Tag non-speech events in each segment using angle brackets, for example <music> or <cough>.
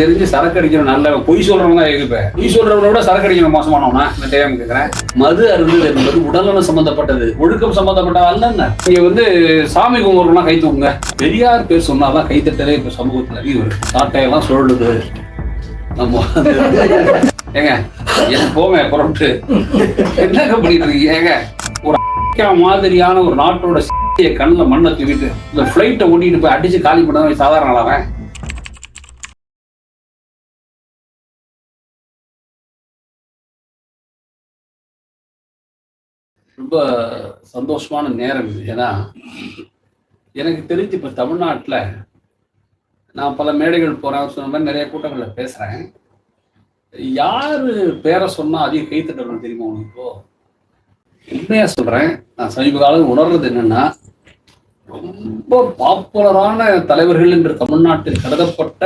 தெரிஞ்சு சரக்கு அடிக்கணும். நல்ல பொய் சொல்றவங்க தான் இருப்பேன் பொய் சொல்றவங்க விட சரக்கு அடிக்கணும் மோசமானவனா? நான் தெரியாம கேட்கிறேன் மது அருந்தது என்பது உடல்நலம் சம்பந்தப்பட்டது. ஒழுக்கம் சம்பந்தப்பட்ட அல்ல இங்க வந்து சாமி கும்பிடுறோம்னா கை தூங்க பெரியார் பேர் சொன்னாதான் கைத்தட்டலே இப்ப சமூகத்துல அறிவு வருது. சாட்டையெல்லாம் சொல்லுது நம்ம ஏங்க ஏன் போங்க புறப்பட்டு என்னங்க பண்ணிட்டு இருக்கீங்க? ஏங்க ஒரு அக்கா மாதிரியான ஒரு நாட்டோட கண்ணில் மண்ணை தூக்கிட்டு இந்த ஃப்ளைட்டை ஓட்டிட்டு போய் அடிச்சு காலி பண்ணதான் சாதாரண அளவன் ரொம்ப சந்தோஷமான நேரம் இது. ஏன்னா எனக்கு தெரிஞ்சு இப்போ தமிழ்நாட்டில் நான் பல மேடைகள் போகிறேன் சொன்ன மாதிரி நிறைய கூட்டங்களில் பேசுகிறேன் யாரு பேரை சொன்னால் அதிக கைத்தட்டணும் தெரியுமா உனக்கு இப்போ? உண்மையாக சொல்கிறேன் நான் சமீப காலம் உணர்றது என்னன்னா ரொம்ப பாப்புலரான தலைவர்கள் என்று தமிழ்நாட்டில் கருதப்பட்ட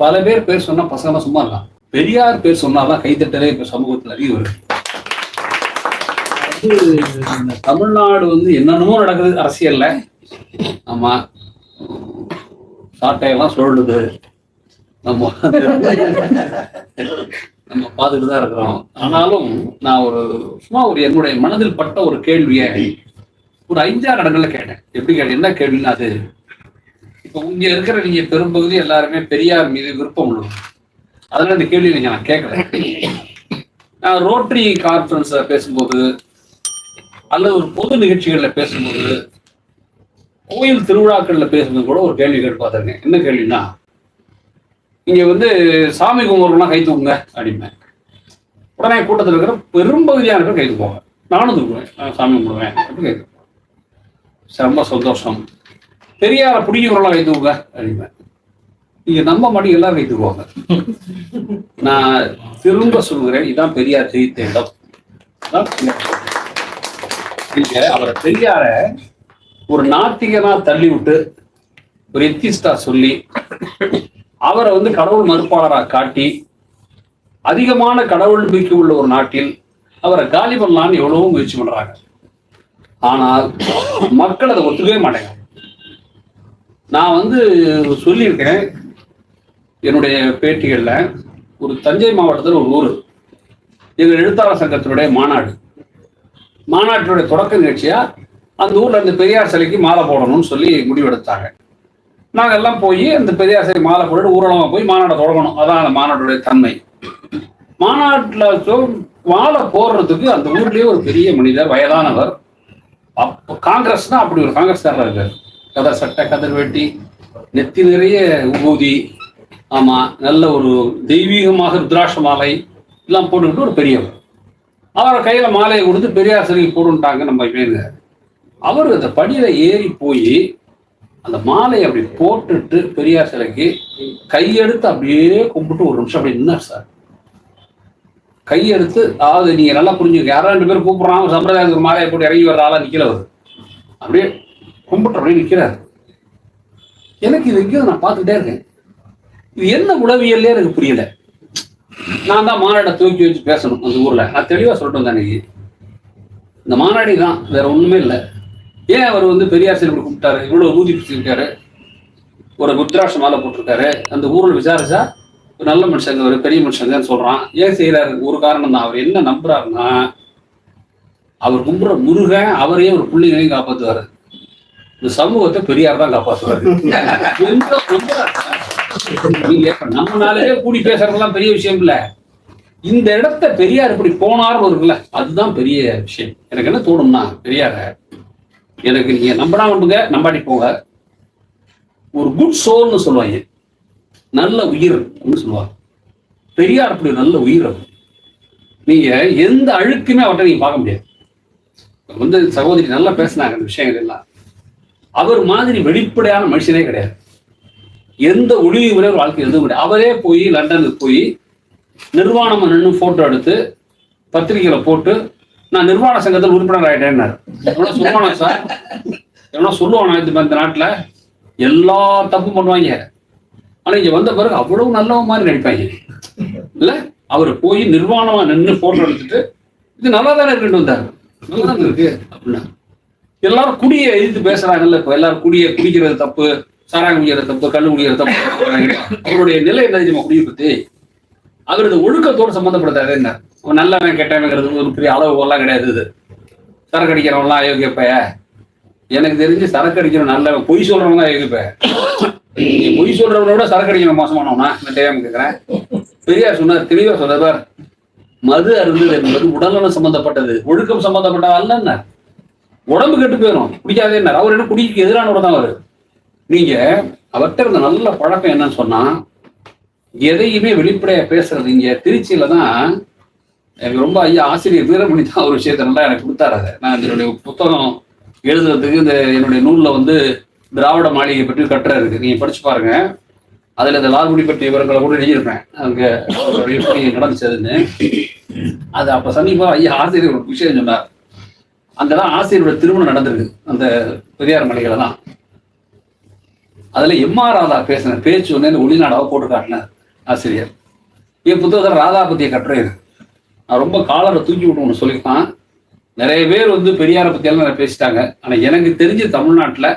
பல பேர் பேர் சொன்னா பசங்க சும்மா இருக்கான் பெரியார் பேர் சொன்னாதான் கைத்தட்டலே இப்ப சமூகத்தில் அதிக வருது வந்து இந்த தமிழ்நாடு வந்து என்னென்னமோ நடக்குது அரசியல்ல. ஆமா. சாட்டையெல்லாம் சொல்லுது நம்ம நம்ம பார்த்துட்டு தான் இருக்கிறோம். ஆனாலும் நான் ஒரு சும்மா ஒரு என்னுடைய மனதில் பட்ட ஒரு கேள்வியை ஒரு அஞ்சாறு இடங்கள்ல கேட்டேன். எப்படி கேட்டேன்? என்ன கேள்வின்னா அது இப்போ இங்க இருக்கிற நீங்க பெரும்பகுதி எல்லாருமே பெரியார் மீது விருப்பம் உள்ளது. அதனால இந்த கேள்வி நீங்க நான் கேட்கல. நான் ரோட்டரி கான்ஃபரன்ஸ் பேசும்போது அல்லது ஒரு பொது நிகழ்ச்சிகள்ல பேசும்போது கோயில் திருவிழாக்கள்ல பேசும்போது கூட ஒரு கேள்வி கேட்டு பார்த்துருக்கேன் என்ன கேள்வின்னா இங்க வந்து சாமி கும்பிட்றோம்னா கை தூக்குங்க அப்படிம்பேன் உடனே கூட்டத்தில் இருக்கிற பெரும்பகுதியான பேர் கை தூக்குவாங்க. நானும் தூக்குவேன். நான் சாமி கும்பிடுவேன் அப்படி கை ரொம்ப சந்தோஷம். பெரியார பிடிக்கிறவங்களாம் கை தூக்குங்க அப்படிம்பேன் நீங்க நம்ப மாட்டீங்க எல்லாரும் கை தூக்குவாங்க. நான் திரும்ப சொல்கிறேன் இதான் பெரியார் ஜெயித்த இடம். நீங்க அவரை பெரியார ஒரு நாத்திகனா தள்ளி விட்டு ஒரு எத்திஸ்டா சொல்லி அவரை வந்து கடவுள் மறுப்பாளரா காட்டி அதிகமான கடவுள் நம்பிக்கை உள்ள ஒரு நாட்டில் அவரை காலி பண்ணலாம்னு எவ்வளவோ முயற்சி பண்றாங்க. ஆனால் மக்கள் அதை ஒத்துக்கவே மாட்டாங்க. நான் வந்து சொல்லியிருக்கேன் என்னுடைய பேட்டிகளில். ஒரு தஞ்சை மாவட்டத்தில் ஒரு ஊர். எங்கள் எழுத்தாளர் சங்கத்தினுடைய மாநாடு. மாநாட்டினுடைய தொடக்க நிகழ்ச்சியா? அந்த ஊர்ல அந்த பெரியார் சிலைக்கு மாலை போடணும்னு சொல்லி முடிவெடுத்தாங்க. நாங்கள் எல்லாம் போய் அந்த பெரியார் சிலை மாலை போட்டு ஊர்வலமா போய் மாநாட்டை தொடங்கணும். அதான் அந்த மாநாட்டுடைய தன்மை. மாநாட்டில் மாலை போடுறதுக்கு அந்த ஊர்லேயே ஒரு பெரிய மனிதர் வயதானவர். அப்போ காங்கிரஸ் தான் அப்படி ஒரு காங்கிரஸ்காரர் இருக்காரு. கதர் சட்டை கதர் வெட்டி நெத்தி நிறைய உபூதி ஆமாம் நல்ல ஒரு தெய்வீகமாக ருத்ராட்ச மாலை எல்லாம் போட்டுக்கிட்டு ஒரு பெரியவர். அவரை கையில மாலையை கொடுத்து பெரியார் சிலைக்கு போடுன்ட்டாங்க நம்ம வேணுங்க அவர் அந்த படியில ஏறி போய் அந்த மாலையை அப்படி போட்டுட்டு பெரியார் சிலைக்கு கையெடுத்து அப்படியே கும்பிட்டு ஒரு நிமிஷம் அப்படி நின்னார் சார். கையெடுத்து அதாவது நீங்க நல்லா புரிஞ்சுக்க யாரோ ரெண்டு பேரும் கூப்பிடுறாங்க. சம்பிரதாயத்துக்கு மாலையை போட்டு இறங்கி வர ஆளா நிக்கல அவர். அப்படியே கும்பிட்டு அப்படியே நிக்கிறார். எனக்கு இது எங்கேயோ நான் பார்த்துக்கிட்டே இருக்கேன். இது என்ன உளவியல்லே எனக்கு புரியல. நான் தான் மாநாடை தூக்கி வச்சு பேசணும் அந்த ஊர்ல. நான் தெளிவா சொல்லிட்டு வந்தேன் அன்னைக்கு இந்த மாநாடி தான் வேற ஒண்ணுமே இல்லை. ஏன் அவர் வந்து பெரியார் சிலை கும்பிட்டாரு இவ்வளவு ஊதி பிடிச்சிருக்காரு. ஒரு ருத்ராட்ச மாலை போட்டிருக்காரு. அந்த ஊர்ல விசாரிச்சா ஒரு நல்ல மனுஷங்க ஒரு பெரிய மனுஷங்கன்னு சொல்றான். ஏன் செய்யறாரு? ஒரு காரணம் தான். அவர் என்ன நம்புறாருன்னா அவர் கும்புற முருகன் அவரையே ஒரு பிள்ளைங்களையும் காப்பாத்துவாரு. இந்த சமூகத்தை பெரியார் தான் காப்பாத்துவாரு. <laughs> எங்க நம்ம நாளையே கூடி பேசுறதெல்லாம் பெரிய விஷயம் இல்ல. இந்த இடத்த பெரியார் இப்படி போனார்னு இருக்குல்ல அதுதான் பெரிய விஷயம். எனக்கு என்ன தோணும்னா பெரியார எனக்கு நீங்க நம்பினா நம்புங்க நம்பாடி போங்க. ஒரு குட் சோல்னு சொல்லுவாங்க. நல்ல உயிர் சொல்லுவாங்க. பெரியார் அப்படி நல்ல உயிர் அது நீங்க எந்த அழுக்குமே அவர்கிட்ட நீங்க பார்க்க முடியாது. வந்து சகோதரி நல்லா பேசினாங்க அந்த விஷயங்கள் எல்லாம். அவர் மாதிரி வெளிப்படையான மனுஷனே கிடையாது. எந்த ஒளிவு விட வாழ்க்கை எதுவும் கிடையாது அவரே போய் லண்டனுக்கு போய் நிர்வாணம் நின்று போட்டோ எடுத்து பத்திரிகையில போட்டு நான் நிர்வாண சங்கத்தில் உறுப்பினர் ஆயிட்டேன்னாரு. எவ்வளவு சொல்லுவானா சார்? எவ்வளோ சொல்லுவானா இந்த இந்த நாட்டுல? எல்லா தப்பும் பண்ணுவாங்க. ஆனா இங்க வந்த பிறகு அவ்வளவு நல்லவ மாதிரி நடிப்பாங்க. இல்ல? அவர் போய் நிர்வாணமா நின்று போட்டோ எடுத்துட்டு இது நல்லா தானே இருக்குன்னு வந்தாரு. நல்லா இருக்கு. அப்படின்னா எல்லாரும் குடியை எதிர்த்து பேசுறாங்கல்ல இப்ப எல்லாரும் குடியை குடிக்கிறது தப்பு. சாராயம் குடிக்கிற தப்பு கல்லு குடிக்கிற தப்பு அவருடைய நிலை என்ன தெரியுமா? குடியை பத்தி? அவரது ஒழுக்கத்தோடு சம்மந்தப்படுத்தாது என்ன? அவன் நல்லவன் கெட்டவங்கிறது ஒரு பெரிய அளவுகோலாம் கிடையாது இது. சரக்கு அடிக்கிறவன்லாம் அயோக்கியப்ப எனக்கு தெரிஞ்சு சரக்கு அடிக்கிறவன் நல்லவன் பொய் சொல்றவன் தான் அயோக்கிய நீ பொய் சொல்றவனை விட சரக்கு அடிக்கிறவன் மோசமானவனா? நான் தெரியாம கேட்கிறேன் பெரியார் சொன்னார் தெளிவா சொன்னார் மது அருந்தது என்பது உடல்நலம் சம்பந்தப்பட்டது. ஒழுக்கம் சம்பந்தப்பட்ட அல்ல உடம்பு கெட்டு போயிடும் குடிக்காதே அவர் என்ன குடிக்கு எதிரானவர் தான் அவர். நீங்க அவர்கிட்ட இருந்த நல்ல பழக்கம் என்னன்னு சொன்னா எதையுமே வெளிப்படையா பேசுறது இங்க திருச்சியில தான் எனக்கு ரொம்ப ஐயா ஆசிரியர் வீரமணி தான் ஒரு விஷயத்த நல்லா எனக்கு கொடுத்தாரு அதை. நான் என்னுடைய புத்தகம் எழுதுறதுக்கு இந்த என்னுடைய நூல்ல வந்து திராவிட மாளிகை பற்றி கட்டுரை இருக்கு. நீங்க படிச்சு பாருங்க. அதுல இந்த லால்குடி பற்றிய விவரங்களை கூட எழுதியிருப்பேன். அங்க நடந்துச்சதுன்னு அது அப்ப சமீபம் ஐயா ஆசிரியர் ஒரு விஷயம் சொன்னார். அங்கதான் ஆசிரியரோட திருமணம் நடந்திருக்கு. அந்த பெரியார் மலையில தான். அதுல எம்ஆர் ராதா பேசின பேச்சு ஒன்று ஒளிநாடாவை போட்டு காட்டினார் ஆசிரியர். என் புத்தகத்தில் ராதா பத்திய கட்டுரை நான் ரொம்ப காலரை தூக்கி விட்டு ஒன்று சொல்லியிருக்கான். நிறைய பேர் வந்து பெரியாரை பற்றியெல்லாம் நிறைய பேசிட்டாங்க. ஆனா எனக்கு தெரிஞ்ச தமிழ்நாட்டுல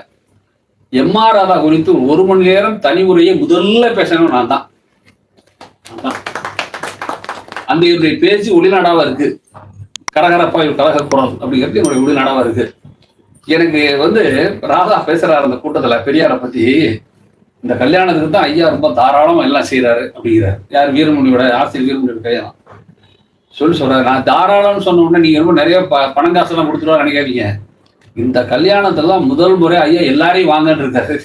எம்ஆர் ராதா குறித்து ஒரு மணி நேரம் தனி உரையை முதல்ல பேசணும் நான் தான். அந்த என்னுடைய பேச்சு ஒளிநாடாவா இருக்கு. கரகரப்பா இவர் கலக குரல் அப்படிங்கிறது என்னுடைய ஒளிநாடாவா இருக்கு. எனக்கு வந்து ராதா பேசுறாரு அந்த கூட்டத்துல பெரியாரை பத்தி. இந்த கல்யாணத்துக்கு தான் ஐயா ரொம்ப தாராளமா எல்லாம் செய்யறாரு அப்படிங்கிறார். யார் வீரமணியோட ஆசிரியர் வீரமணியோட கையெல்லாம். சொல்லி சொல்றாரு. நான் தாராளம்னு சொன்ன உடனே நீங்க ரொம்ப நிறைய ப- பணம் காசெல்லாம் கொடுத்துருவா நினைக்காதீங்க. இந்த கல்யாணத்தெல்லாம் முதல் முறை ஐயா எல்லாரையும் வாங்கன்னு இருக்காரு.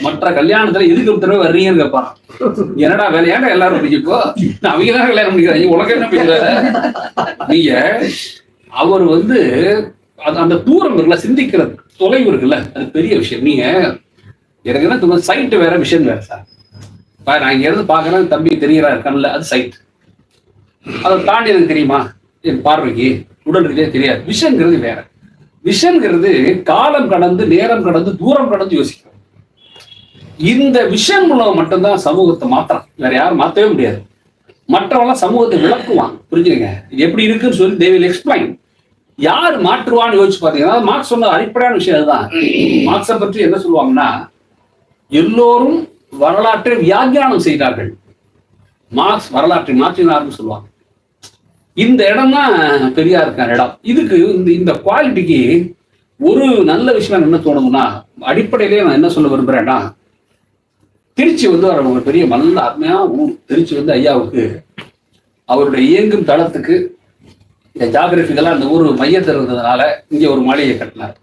மற்ற கல்யாணத்துல எதுக்கு தடவை வர்றீங்கன்னு கேட்பான் என்னடா வேலை? எல்லாரும் பிடிக்கப்போ நான் அவங்க தான் கல்யாணம் பண்ணிக்கிறாங்க உனக்கு என்ன பேசுறாரு நீங்க அவர் வந்து அது அந்த தூரம் இருக்குல்ல சிந்திக்கிற தொலைவு இருக்குல்ல அது பெரிய விஷயம். நீங்க எனக்கு என்ன தோணுது சைட் வேற விஷயம் வேற சார் நான் இங்க இருந்து பாக்குறேன் தம்பி தெரியறா இருக்கான்ல அது சைட் அதை தாண்டி எனக்கு தெரியுமா? என் பார்வைக்கு உடல் இருக்கே தெரியாது. விஷன்ங்கிறது வேற. விஷன்ங்கிறது காலம் கடந்து நேரம் கடந்து தூரம் கடந்து யோசிக்கிறோம். இந்த விஷன் மூலம் மட்டும்தான் சமூகத்தை மாத்தலாம். வேற யாரும் மாத்தவே முடியாது. மற்றவங்களாம் சமூகத்தை விளக்குவான் புரிஞ்சுங்க எப்படி இருக்குன்னு சொல்லி தே எக்ஸ்பிளைன் யார் மாற்றுவான்னு யோசிச்சு பாத்தீங்கன்னா மார்க்ஸ் சொன்ன அடிப்படையான விஷயம் அதுதான். மார்க்ஸை பற்றி என்ன சொல்லுவாங்கன்னா எல்லோரும் வரலாற்றை வியாக்கியானம் செய்தார்கள். மார்க்ஸ் வரலாற்றை மாற்றினார்னு சொல்லுவாங்க. இந்த இடம் தான் பெரியாருக்கான இடம். இதுக்கு இந்த இந்த குவாலிட்டிக்கு ஒரு நல்ல விஷயம் என்ன தோணுதுன்னா அடிப்படையிலே நான் என்ன சொல்ல விரும்புறேன்னா திருச்சி வந்து அவர் ஒரு பெரிய நல்ல அருமையான ஊர். திருச்சி வந்து ஐயாவுக்கு அவருடைய இயங்கும் தளத்துக்கு இந்த ஜாகிரபிக்கெல்லாம் அந்த ஊர் மையத்தில் இருந்ததுனால இங்கே ஒரு மாளிகை கட்டினார்.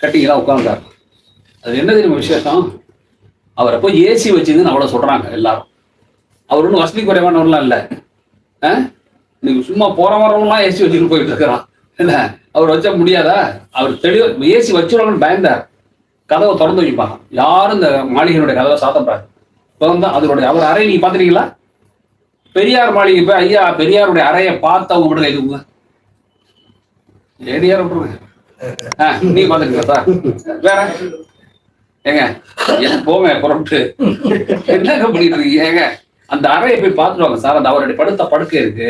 கட்டிங்கதான் உட்கார்ந்தார். அது என்ன தெரியும் விசேஷம்? அவரை போய் ஏசி வச்சுதுன்னு அவ்வளோ சொல்கிறாங்க எல்லாரும். அவர் ஒன்றும் வசதி குறைவானவர்லாம் இல்லை. ஆ? இன்னைக்கு சும்மா போற வரவங்களாம் ஏசி வச்சுட்டு போயிட்டு இருக்கிறான். என்ன? அவர் வச்சா முடியாதா? அவர் தெளிவா ஏசி வச்சுருவாங்கன்னு பயந்தார். கதவை திறந்து வைப்பாங்க யாரும் இந்த மாளிகையினுடைய கதவை சாத்தப்படாது. திறந்தா அதனுடைய அவர் அறை நீங்க பாத்துறீங்களா பெரியார் மாளிகை போய் ஐயா பெரியாருடைய அறையை கைதுங்க ஏடியார் விட்டுருங்க. ஆ, நீ பாத்துக்கீங்களா சார். வேற? ஏங்க போங்க புறப்பட்டு என்னங்க பண்ணிட்டு இருக்கீங்க ஏங்க அந்த அறையை போய் பார்த்துட்டு வாங்க சார். அந்த அவருடைய படுத்த படுக்கை இருக்கு.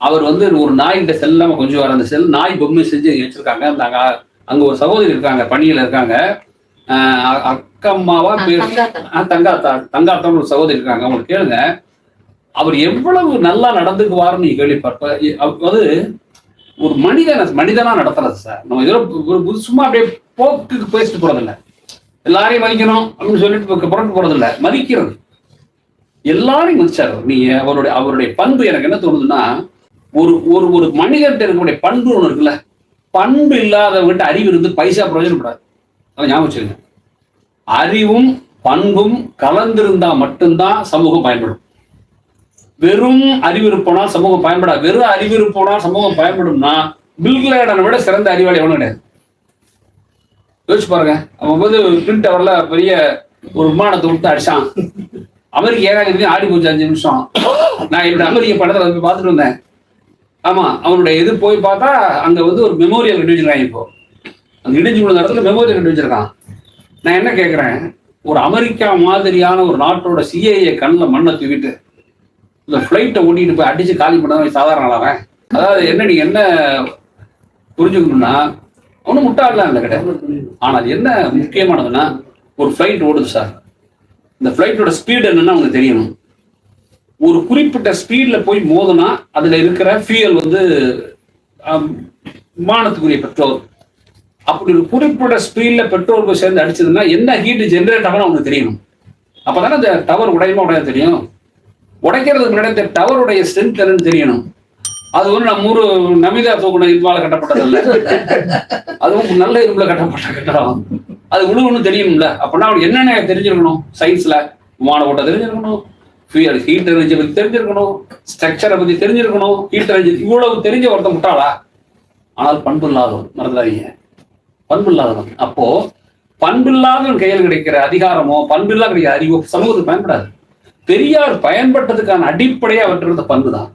அவர் வந்து ஒரு நாய்கிட்ட செல்லாம கொஞ்சம் வர அந்த செல் நாய் பொம்மை செஞ்சு வச்சிருக்காங்க. அந்த அங்க ஒரு சகோதரி இருக்காங்க பணியில இருக்காங்க. அக்கம்மாவா பேர் தங்காத்தா. தங்காத்தான்னு ஒரு சகோதரி இருக்காங்க. அவங்களுக்கு கேளுங்க. அவர் எவ்வளவு நல்லா நடந்துக்குவார்னு நீங்க கேள்விப்பட்ட அதாவது ஒரு மனிதனை மனிதனா நடத்துறது சார். நம்ம ஏதோ ஒரு புது- சும்மா அப்படியே போக்குக்கு பேசிட்டு போறதில்ல. எல்லாரையும் மதிக்கணும் அப்படின்னு சொல்லிட்டு இப்ப புறட்டு போறதில்ல. மதிக்கிறது. எல்லாரையும் மதிச்சார் நீ அவருடைய அவருடைய பண்பு எனக்கு என்ன தோணுதுன்னா ஒரு ஒரு ஒரு மனிதர்கிட்ட இருக்கக்கூடிய பண்பு ஒன்று இருக்குல்ல. பண்பு இல்லாதவங்கிட்ட அறிவு இருந்து பைசா பிரயோஜனப்படாது அதை ஞாபகம் வச்சுருங்க அறிவும் பண்பும் கலந்திருந்தா மட்டும்தான் சமூகம் பயன்படும். வெறும் அறிவு இருப்போனா சமூகம் பயன்படாது வெறும் அறிவு இருப்போனா சமூகம் பயன்படும்னா பில்கிளேடனை விட சிறந்த அறிவாளி எவனும் கிடையாது. யோசிச்சு பாருங்க. அவன் வந்து ட்வின் டவர்ல பெரிய ஒரு விமானத்தை கொடுத்து அடிச்சான். அமெரிக்க ஏகாதிபதி ஆடி போச்சு அஞ்சு நிமிஷம். நான் என்னோட அமெரிக்க படத்தில் போய் பார்த்துட்டு வந்தேன். ஆமா அவனுடைய இது போய் பார்த்தா அங்க வந்து ஒரு மெமோரியல் கட்டி வச்சிருக்காங்க இப்போ. அந்த இடிஞ்சு விழுந்த இடத்துல மெமோரியல் கட்டி வச்சிருக்கான். நான் என்ன கேட்கிறேன் ஒரு அமெரிக்கா மாதிரியான ஒரு நாட்டோட சிஏஏ கண்ணில் மண்ணை தூக்கிட்டு இந்த ஃப்ளைட்டை ஓட்டிட்டு போய் அடிச்சு காலி பண்ணாதான் சாதாரண ஆளவன் அதாவது என்ன நீ என்ன புரிஞ்சுக்கணும்னா ஒன்றும் முட்டாளலாம் இல்லை கிடையாது. ஆனால் என்ன முக்கியமானதுன்னா ஒரு ஃப்ளைட் ஓடுது சார் இந்த ஃப்ளைட்டோட ஸ்பீடு என்னன்னு அவங்களுக்கு தெரியணும். ஒரு குறிப்பிட்ட ஸ்பீடில் போய் மோதுனா அதில் இருக்கிற ஃபியூயல் வந்து விமானத்துக்குரிய பெட்ரோல் அப்படி ஒரு குறிப்பிட்ட ஸ்பீடில் பெட்ரோல் போய் சேர்ந்து அடிச்சதுன்னா என்ன ஹீட் ஜென்ரேட் ஆகணும் அவங்களுக்கு தெரியணும். அப்பதானே அந்த டவர் உடையுமா உடைய தெரியும். உடைக்கிறதுக்கு முன்னாடி இந்த டவருடைய ஸ்ட்ரென்த் என்னன்னு தெரியணும். அது வந்து நம்ம ஊர் நமிதா தூக்குன இரும்பால கட்டப்பட்டதல்ல. அதுவும் நல்ல இரும்புல கட்டப்பட்ட கட்டடம். அது உழுவுன்னு தெரியும்ல. அப்படின்னா அவனுக்கு என்னென்ன தெரிஞ்சிருக்கணும்? சயின்ஸ்ல விமான ஓட்ட தெரிஞ்சிருக்கணும். ஃபியூயல் ஹீட் எனர்ஜி பத்தி தெரிஞ்சிருக்கணும். ஸ்ட்ரக்சரை பத்தி தெரிஞ்சிருக்கணும். ஹீட் எனர்ஜி இவ்வளவு தெரிஞ்ச ஒருத்தன் முட்டாளா? ஆனால் பண்பு இல்லாதவன். மறந்துடாதீங்க. பண்பு இல்லாதவன். அப்போ பண்பில்லாதவன் கையில் கிடைக்கிற அதிகாரமோ பண்பில்லா கிடைக்கிற அறிவோ சமூகத்துக்கு பயன்படாது. பெரியார் பயன்பட்டதுக்கான அடிப்படையே அவற்றிருந்த பண்பு தான்